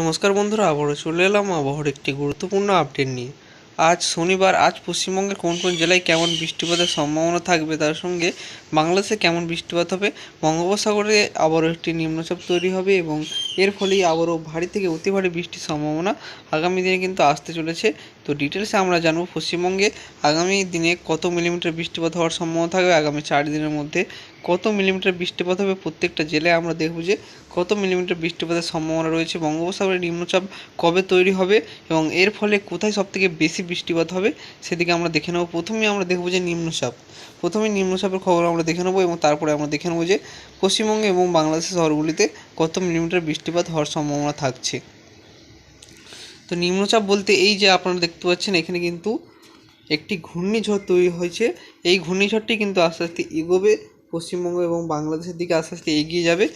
নমস্কার বন্ধুরা, আবারও চলে এলাম আবহাওয়ার একটি গুরুত্বপূর্ণ আপডেট নিয়ে। আজ শনিবার, আজ পশ্চিমবঙ্গের কোন কোন জেলায় কেমন বৃষ্টিপাতের সম্ভাবনা থাকবে তার সঙ্গে বাংলাদেশে কেমন বৃষ্টিপাত হবে, বঙ্গোপসাগরে আবারও একটি নিম্নচাপ তৈরি হবে এবং এর ফলেই আবারও ভারী থেকে অতি ভারী বৃষ্টির সম্ভাবনা আগামী দিনে কিন্তু আসতে চলেছে। তো ডিটেলসে আমরা জানব পশ্চিমবঙ্গে আগামী দিনে কত মিলিমিটার বৃষ্টিপাত হওয়ার সম্ভাবনা থাকবে, আগামী চার দিনের মধ্যে কত মিলিমিটার বৃষ্টিপাত হবে প্রত্যেকটা জেলায় আমরা দেখব যে কত মিলিমিটার বৃষ্টিপাতের সম্ভাবনা রয়েছে। বঙ্গোপসাগরে নিম্নচাপ কবে তৈরি হবে এবং এর ফলে কোথায় সবথেকে বেশি বৃষ্টিপাত হবে সেদিকে আমরা দেখে নেব। প্রথমেই আমরা দেখব যে নিম্নচাপ। প্রথমে নিম্নচাপের খবর আমরা দেখে নেব এবং তারপরে আমরা দেখে নেব যে পশ্চিমবঙ্গে এবং বাংলাদেশের শহরগুলিতে কত মিলিমিটার বৃষ্টিপাত হওয়ার সম্ভাবনা থাকছে। তো নিম্নচাপ বলতে এই যে আপনারা দেখতে পাচ্ছেন এখানে কিন্তু একটি ঘূর্ণিঝড় তৈরি হয়েছে। এই ঘূর্ণিঝড়টি কিন্তু আস্তে আস্তে এগোবে। পশ্চিমবঙ্গ এবং বাংলাদেশের দিকে আস্তে আস্তে এগিয়ে যাবে,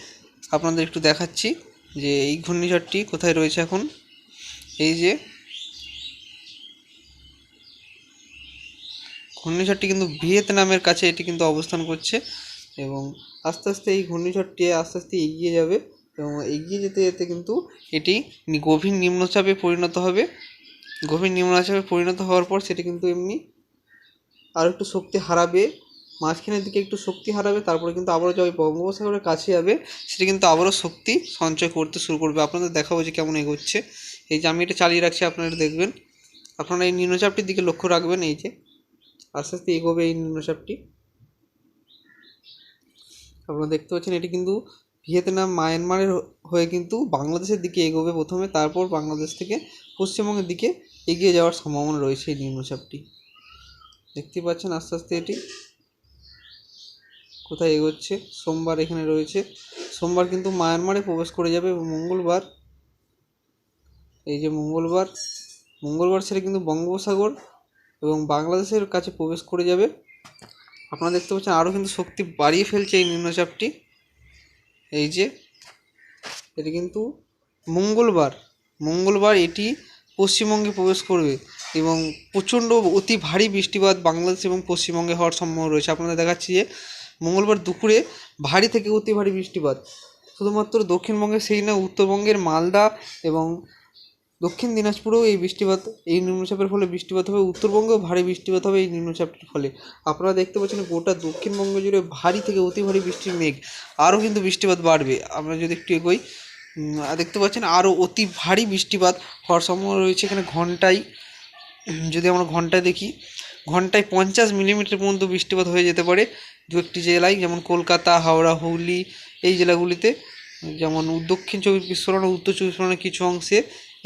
আপনাদের একটু দেখাচ্ছি যে এই ঘূর্ণিঝড়টি কোথায় রয়েছে এখন। এই যে ঘূর্ণিঝড়টি কিন্তু ভিয়েতনামের কাছে এটি কিন্তু অবস্থান করছে এবং আস্তে আস্তে এই ঘূর্ণিঝড়টি আস্তে আস্তে এগিয়ে যাবে এবং এগিয়ে যেতে যেতে কিন্তু এটি গভীর নিম্নচাপে পরিণত হবে। গভীর নিম্নচাপে পরিণত হওয়ার পর সেটি কিন্তু এমনি আর একটু শক্তি হারাবে মাঝখানের দিকে একটু শক্তি হারাবে, তারপরে কিন্তু আবারও যবে বঙ্গোপসাগরের কাছে যাবে, সেটা কিন্তু আবারও শক্তি সঞ্চয় করতে শুরু করবে। আপনাদের দেখাবো যে কেমন এগোচ্ছে। এই যে আমি এটা চালিয়ে রাখছি, আপনারা দেখবেন। আপনারা এই নিম্নচাপটির দিকে লক্ষ্য রাখবেন, এই যে আস্তে আস্তে এগোবে এই নিম্নচাপটি আপনারা দেখতে পাচ্ছেন, এটি কিন্তু ভিয়েতনাম, মায়ানমারের হয়ে কিন্তু বাংলাদেশের দিকে এগোবে প্রথমে, তারপর বাংলাদেশ থেকে পশ্চিমবঙ্গের দিকে এগিয়ে যাওয়ার সম্ভাবনা রয়েছে এই নিম্নচাপটি দেখতে পাচ্ছেন আস্তে আস্তে এটি। কোথায় এগোচ্ছে? সোমবার এখানে রয়েছে। সোমবার কিন্তু মায়ানমারে প্রবেশ করে যাবে মঙ্গলবার, এই যে মঙ্গলবার মঙ্গলবার সেটা কিন্তু বঙ্গোপসাগর এবং বাংলাদেশের কাছে প্রবেশ করে যাবে। আপনারা দেখতে পাচ্ছেন আরও কিন্তু শক্তি বাড়িয়ে ফেলছে এই নিম্নচাপটি। এই যে, এটি কিন্তু মঙ্গলবার মঙ্গলবার এটি পশ্চিমবঙ্গে প্রবেশ করবে এবং প্রচণ্ড অতি ভারী বৃষ্টিপাত বাংলাদেশ এবং পশ্চিমবঙ্গে হওয়ার সম্ভাবনা রয়েছে। আপনাদের দেখাচ্ছি যে মঙ্গলবার দুপুরে ভারী থেকে অতি ভারী বৃষ্টিপাত। শুধুমাত্র দক্ষিণবঙ্গে সেই না উত্তরবঙ্গের মালদা এবং দক্ষিণ দিনাজপুরেও এই বৃষ্টিপাত, এই নিম্নচাপের ফলে বৃষ্টিপাত হবে। উত্তরবঙ্গেও ভারী বৃষ্টিপাত হবে এই নিম্নচাপটির ফলে। আপনারা দেখতে পাচ্ছেন গোটা দক্ষিণবঙ্গ জুড়ে ভারী থেকে অতি ভারী বৃষ্টির মেঘ। আরও কিন্তু বৃষ্টিপাত বাড়বে। আমরা যদি একটু এগোই দেখতে পাচ্ছেন আরও অতি ভারী বৃষ্টিপাত হওয়ার সম্ভাবনা রয়েছে এখানে ঘন্টায়। যদি আমরা ঘন্টায় দেখি ঘন্টায় পঞ্চাশ মিলিমিটার পর্যন্ত বৃষ্টিপাত হয়ে যেতে পারে। দু একটি জেলায়, যেমন কলকাতা, হাওড়া, হুগলি, এই জেলাগুলিতে, যেমন দক্ষিণ চব্বিশ পরগনা উত্তর চব্বিশ পরগনার কিছু অংশে,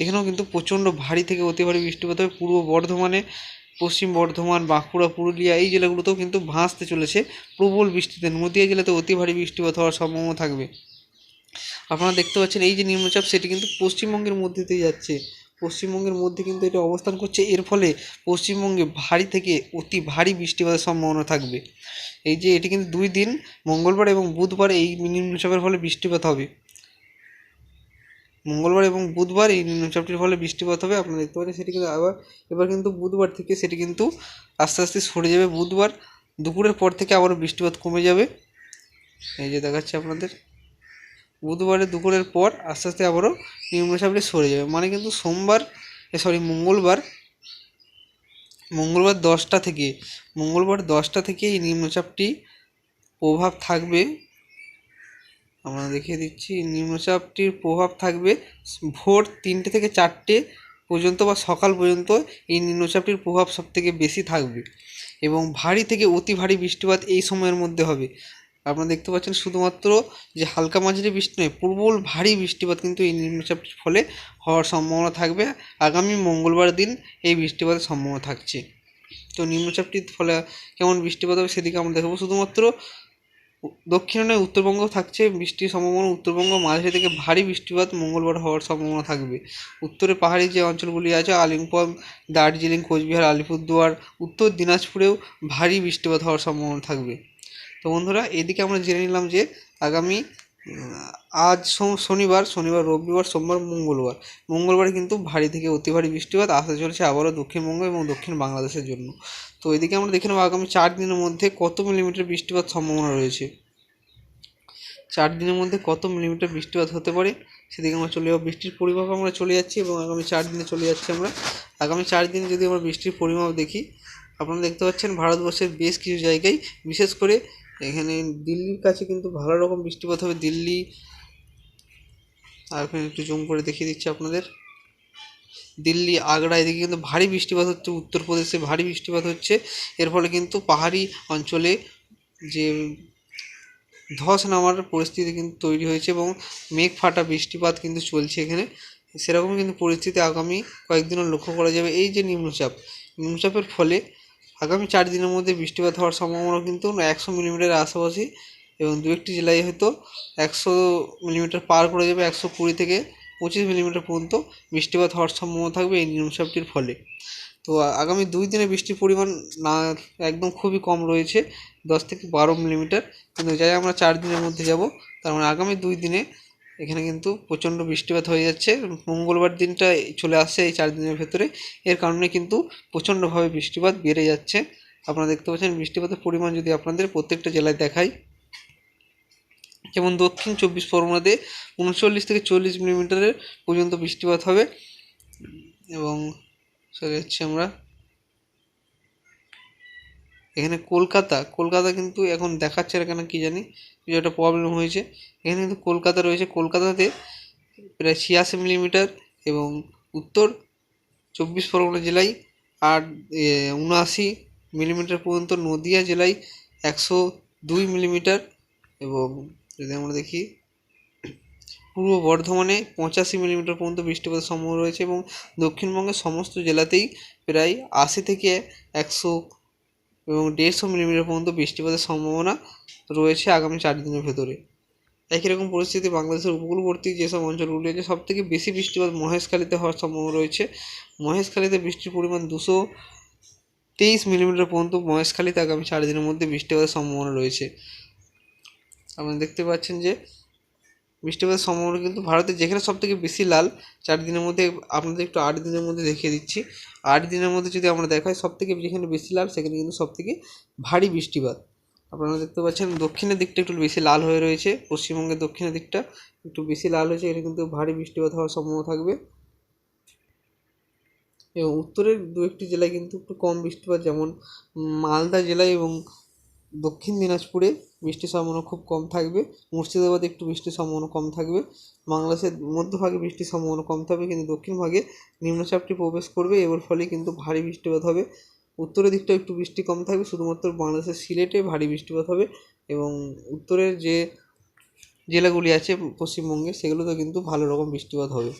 এখানেও কিন্তু প্রচণ্ড ভারী থেকে অতি ভারী বৃষ্টিপাত হবে পূর্ব বর্ধমানে, পশ্চিম বর্ধমান, বাঁকুড়া, পুরুলিয়া, এই জেলাগুলোতেও কিন্তু ভাসতে চলেছে। প্রবল বৃষ্টিতে নদীয়া জেলাতে অতি ভারী বৃষ্টিপাত হওয়ার সম্ভাবনা থাকবে। আপনারা দেখতে পাচ্ছেন, এই যে নিম্নচাপ, সেটি কিন্তু পশ্চিমবঙ্গের মধ্যে দিয়ে যাচ্ছে। পশ্চিমবঙ্গের মধ্যে কিন্তু এটা অবস্থান করছে। এর ফলে পশ্চিমবঙ্গে ভারী থেকে অতি ভারী বৃষ্টিপাতের সম্ভাবনা থাকবে। এই যে এটি কিন্তু দুই দিন, মঙ্গলবার এবং বুধবার এই নিম্নচাপের ফলে বৃষ্টিপাত হবে। মঙ্গলবার এবং বুধবার এই নিম্নচাপটির ফলে বৃষ্টিপাত হবে। আপনারা দেখতে পাচ্ছেন সেটি কিন্তু আবার, এবার কিন্তু বুধবার থেকে সেটি কিন্তু আস্তে আস্তে সরে যাবে। বুধবার দুপুরের পর থেকে আবারও বৃষ্টিপাত কমে যাবে। এই যে দেখাচ্ছে আপনাদের। বুধবারে দুপুরের পর আস্তে আস্তে আবারও নিম্নচাপটি সরে যাবে। মানে কিন্তু সোমবার সরি মঙ্গলবার মঙ্গলবার দশটা থেকে, মঙ্গলবার দশটা থেকে এই নিম্নচাপটি প্রভাব থাকবে। আমরা দেখিয়ে দিচ্ছি, নিম্নচাপটির প্রভাব থাকবে ভোর তিনটে থেকে চারটে পর্যন্ত বা সকাল পর্যন্ত এই নিম্নচাপটির প্রভাব সবথেকে বেশি থাকবে এবং ভারী থেকে অতি ভারী বৃষ্টিপাত এই সময়ের মধ্যে হবে। আপনারা দেখতে পাচ্ছেন শুধুমাত্র যে হালকা মাঝারি বৃষ্টি নয়, প্রবল ভারী বৃষ্টিপাত কিন্তু এই নিম্নচাপটির ফলে হওয়ার সম্ভাবনা থাকবে। আগামী মঙ্গলবার দিন এই বৃষ্টিপাতের সম্ভাবনা থাকছে। তো নিম্নচাপটির ফলে কেমন বৃষ্টিপাত হবে সেদিকে আমরা দেখব। শুধুমাত্র দক্ষিণে উত্তরবঙ্গ থাকছে। বৃষ্টির সম্ভাবনা উত্তরবঙ্গ, মাঝারি থেকে ভারী বৃষ্টিপাত মঙ্গলবার হওয়ার সম্ভাবনা থাকবে। উত্তরে পাহাড়ি যে অঞ্চলগুলি আছে আলিম্পং দার্জিলিং, কোচবিহার, আলিপুরদুয়ার, উত্তর দিনাজপুরেও ভারী বৃষ্টিপাত হওয়ার সম্ভাবনা থাকবে। তো বন্ধুরা, এদিকে আমরা জেনে নিলাম যে আগামী আজ শনিবার শনিবার, রবিবার, সোমবার, মঙ্গলবার। মঙ্গলবার কিন্তু ভারী থেকে অতি ভারী বৃষ্টিপাত আসতে চলেছে আবারও দক্ষিণবঙ্গ এবং দক্ষিণ বাংলাদেশের জন্য। তো এদিকে আমরা দেখে নেব আগামী চার দিনের মধ্যে কত মিলিমিটার বৃষ্টিপাত সম্ভাবনা রয়েছে। চার দিনের মধ্যে কত মিলিমিটার বৃষ্টিপাত হতে পারে, সেদিকে আমরা চলে যাব। বৃষ্টির পরিমাপ আমরা চলে যাচ্ছি এবং আগামী চার দিনে চলে যাচ্ছি আমরা। আগামী চার দিনে যদি আমরা বৃষ্টির পরিমাপ দেখি, আপনারা দেখতে পাচ্ছেন ভারতবর্ষের বেশ কিছু জায়গায়, বিশেষ করে এখানে দিল্লির কাছে কিন্তু ভালো রকম বৃষ্টিপাত হবে। দিল্লি, আর এখানে একটু জুম করে দেখিয়ে দিচ্ছি আপনাদের। দিল্লি, আগ্রা, এদিকে কিন্তু ভারী বৃষ্টিপাত হচ্ছে, উত্তরপ্রদেশে ভারী বৃষ্টিপাত হচ্ছে। এর ফলে কিন্তু পাহাড়ি অঞ্চলে যে ধস নামার পরিস্থিতি কিন্তু তৈরি হয়েছে এবং মেঘ ফাটা বৃষ্টিপাত কিন্তু চলছে এখানে। সেরকম কিন্তু পরিস্থিতি আগামী কয়েকদিনও লক্ষ্য করা যাবে। এই যে নিম্নচাপ, নিম্নচাপের ফলে আগামী চার দিনের মধ্যে বৃষ্টিপাত হওয়ার সম্ভাবনা কিন্তু একশো মিলিমিটার আশেপাশে এবং দু একটি জেলায় হয়তো একশো মিলিমিটার পার করে যাবে, একশো কুড়ি থেকে পঁচিশ মিলিমিটার পর্যন্ত বৃষ্টিপাত হওয়ার সম্ভাবনা থাকবে এই নিম্নচাপটির ফলে। তো আগামী দুই দিনে বৃষ্টির পরিমাণ না, একদম খুবই কম রয়েছে, দশ থেকে বারো মিলিমিটার। কিন্তু যাই আমরা চার দিনের মধ্যে যাব, তার মানে আগামী দুই দিনে এখানে কিন্তু প্রচণ্ড বৃষ্টিপাত হয়ে যাচ্ছে। মঙ্গলবার দিনটা চলে আসছে এই চার দিনের ভেতরে। এর কারণে কিন্তু প্রচণ্ডভাবে বৃষ্টিপাত বেড়ে যাচ্ছে। আপনারা দেখতে পাচ্ছেন বৃষ্টিপাতের পরিমাণ যদি আপনাদের প্রত্যেকটা জেলায় দেখাই, যেমন দক্ষিণ চব্বিশ পরগনাতে উনচল্লিশ থেকে চল্লিশ মিলিমিটারের পর্যন্ত বৃষ্টিপাত হবে। এবং চলে যাচ্ছি আমরা এখানে কলকাতা কলকাতা কিন্তু এখন দেখাচ্ছে না কেন কী জানি কিছু একটা প্রবলেম হয়েছে। এখানে কিন্তু কলকাতা রয়েছে। কলকাতাতে প্রায় ছিয়াশি মিলিমিটার এবং উত্তর চব্বিশ পরগনা জেলায় আট উনআশি মিলিমিটার পর্যন্ত নদিয়া জেলায় একশো দুই মিলিমিটার এবং যদি আমরা দেখি, পূর্ব বর্ধমানে পঁচাশি মিলিমিটার পর্যন্ত বৃষ্টিপাতের সম্ভাবনা রয়েছে এবং দক্ষিণবঙ্গের সমস্ত জেলাতেই প্রায় আশি থেকে একশো এবং দেড়শো মিলিমিটার পর্যন্ত বৃষ্টিপাতের সম্ভাবনা রয়েছে আগামী চার দিনের ভেতরে। একই রকম পরিস্থিতি বাংলাদেশের উপকূলবর্তী যেসব অঞ্চলগুলি আছে সব থেকে বেশি বৃষ্টিপাত মহেশখালীতে হওয়ার সম্ভাবনা রয়েছে। মহেশখালীতে বৃষ্টির পরিমাণ দুশো তেইশ মিলিমিটার পর্যন্ত, মহেশখালীতে আগামী চার দিনের মধ্যে বৃষ্টিপাতের সম্ভাবনা রয়েছে। আপনারা দেখতে পাচ্ছেন যে বৃষ্টিপাতের সম্ভাবনা কিন্তু ভারতের যেখানে সব থেকে বেশি লাল, চার দিনের মধ্যে আপনাদের একটু আট দিনের মধ্যে দেখিয়ে দিচ্ছি। আট দিনের মধ্যে যদি আমরা দেখাই সব থেকে যেখানে বেশি লাল, সেখানে কিন্তু সব থেকে ভারী বৃষ্টিপাত আপনারা দেখতে পাচ্ছেন, দক্ষিণের দিকটা একটু বেশি লাল হয়ে রয়েছে, পশ্চিমবঙ্গের দক্ষিণের দিকটা একটু বেশি লাল হয়েছে এটা কিন্তু ভারী বৃষ্টিপাত হওয়ার সম্ভাবনা থাকবে। এবং উত্তরের দু একটি জেলায় কিন্তু একটু কম বৃষ্টিপাত যেমন মালদা জেলায় এবং দক্ষিণ দিনাজপুরে বৃষ্টির সম্ভাবনা খুব কম থাকবে। মুর্শিদাবাদে একটু বৃষ্টির সম্ভাবনা কম থাকবে। বাংলাদেশের মধ্যভাগে বৃষ্টির সম্ভাবনা কম থাকবে, কিন্তু দক্ষিণ ভাগে নিম্নচাপটি প্রবেশ করবে। এর ফলে কিন্তু ভারী বৃষ্টিপাত হবে। উত্তরের দিকটা একটু বৃষ্টি কম থাকবে। শুধুমাত্র বাংলাদেশের সিলেটে ভারী বৃষ্টিপাত হবে এবং উত্তরের যে জেলাগুলি আছে পশ্চিমবঙ্গে সেগুলোতে কিন্তু ভালো রকম বৃষ্টিপাত হবে।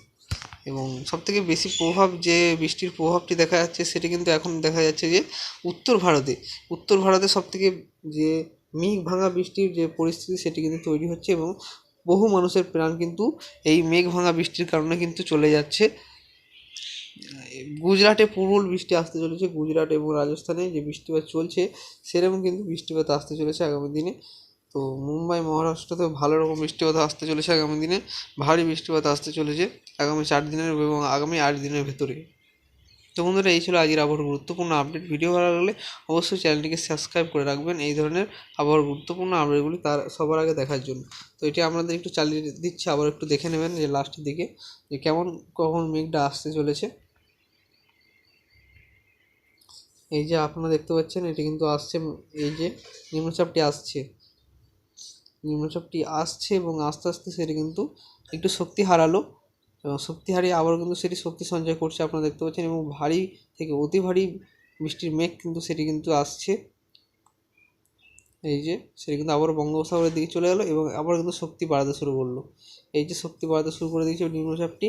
এবং সবথেকে বেশি প্রভাব যে বৃষ্টির প্রভাবটি দেখা যাচ্ছে সেটি কিন্তু এখন দেখা যাচ্ছে যে উত্তর ভারতে। উত্তর ভারতে সবথেকে যে মেঘ ভাঙা বৃষ্টির যে পরিস্থিতি সেটি কিন্তু তৈরি হচ্ছে এবং বহু মানুষের প্রাণ কিন্তু এই মেঘ ভাঙা বৃষ্টির কারণে কিন্তু চলে যাচ্ছে। গুজরাটে প্রবল বৃষ্টি আসতে চলেছে। গুজরাট এবং রাজস্থানে যে বৃষ্টিপাত চলছে, সেরকম কিন্তু বৃষ্টিপাত আসতে চলেছে আগামী দিনে। তো মুম্বাই মহারাষ্ট্রতেও ভালো রকম বৃষ্টিপাত আসতে চলেছে আগামী দিনে। ভারী বৃষ্টিপাত আসতে চলেছে আগামী চার দিনের এবং আগামী আট দিনের ভেতরে। তো বন্ধুরা, এই ছিল আজকের আবহাওয়ার গুরুত্বপূর্ণ আপডেট। ভিডিও ভালো লাগলে অবশ্যই চ্যানেলটিকে সাবস্ক্রাইব করে রাখবেন। এই ধরনের আবহাওয়ার গুরুত্বপূর্ণ আপডেটগুলি তার সবার আগে দেখার জন্য। তো এটি আপনাদের একটু চালিয়ে দিচ্ছি, আবার একটু দেখে নেবেন যে লাস্টের দিকে যে কেমন, কখন মেঘটা আসতে চলেছে। এই যে আপনারা দেখতে পাচ্ছেন, এটি কিন্তু আসছে, এই যে নিম্নচাপটি আসছে। নিম্নচাপটি আসছে এবং আস্তে আস্তে সেটি কিন্তু একটু শক্তি হারালো। এবং শক্তি হারিয়ে আবার কিন্তু সেটি শক্তি সঞ্চয় করছে আপনারা দেখতে পাচ্ছেন এবং ভারী থেকে অতি ভারী বৃষ্টির মেঘ কিন্তু সেটি কিন্তু আসছে। এই যে সেটি কিন্তু আবার বঙ্গোপসাগরের দিকে চলে গেলো এবং আবার কিন্তু শক্তি বাড়াতে শুরু করল। এই যে শক্তি বাড়াতে শুরু করে দিয়েছে নিম্নচাপটি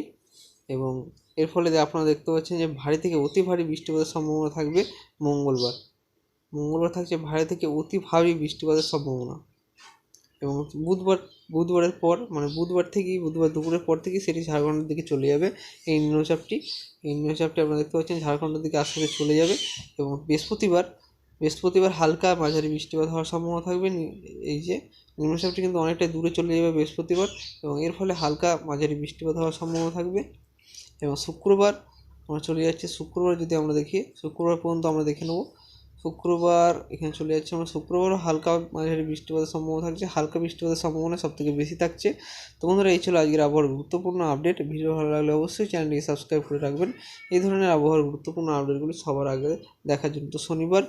এবং এর ফলে আপনারা দেখতে পাচ্ছেন যে ভারী থেকে অতি ভারী বৃষ্টিপাতের সম্ভাবনা থাকবে মঙ্গলবার। মঙ্গলবার থাকছে ভারী থেকে অতি ভারী বৃষ্টিপাতের সম্ভাবনা। এবং বুধবার, বুধবারের পর মানে বুধবার থেকেই, বুধবার দুপুরের পর থেকেই সেটি ঝাড়খণ্ডের দিকে চলে যাবে। এই নিম্নচাপটি এই নিম্নচাপটি আপনারা দেখতে পাচ্ছেন, ঝাড়খণ্ডের দিকে আস্তে আস্তে চলে যাবে এবং বৃহস্পতিবার বৃহস্পতিবার হালকা মাঝারি বৃষ্টিপাত হওয়ার সম্ভাবনা থাকবে। এই যে নিম্নচাপটি কিন্তু অনেকটাই দূরে চলে যাবে বৃহস্পতিবার এবং এর ফলে হালকা মাঝারি বৃষ্টিপাত হওয়ার সম্ভাবনা থাকবে। এবং শুক্রবার, আমরা চলে যাচ্ছি, শুক্রবার যদি আমরা দেখি, শুক্রবার পর্যন্ত আমরা দেখে নেব শুক্রবার এখানে চলে যাচ্ছে আমরা শুক্রবারও হালকা মাঝারি বৃষ্টিপাতের সম্ভাবনা থাকছে, হালকা বৃষ্টিপাতের সম্ভাবনা সব থেকে বেশি থাকছে। তো বন্ধুরা, এই ছিল আজকের আবহাওয়ার গুরুত্বপূর্ণ আপডেট। ভিডিও ভালো লাগলে অবশ্যই চ্যানেলটিকে সাবস্ক্রাইব করে রাখবেন। এই ধরনের আবহাওয়ার গুরুত্বপূর্ণ আপডেটগুলি সবার আগে দেখার জন্য। তো শনিবার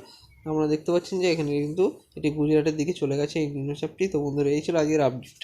আমরা দেখতে পাচ্ছেন যে এখানে কিন্তু এটি গুজরাটের দিকে চলে গেছে, এই নিম্নচাপটি। তো বন্ধুরা, এই ছিল আজকের আপডেট।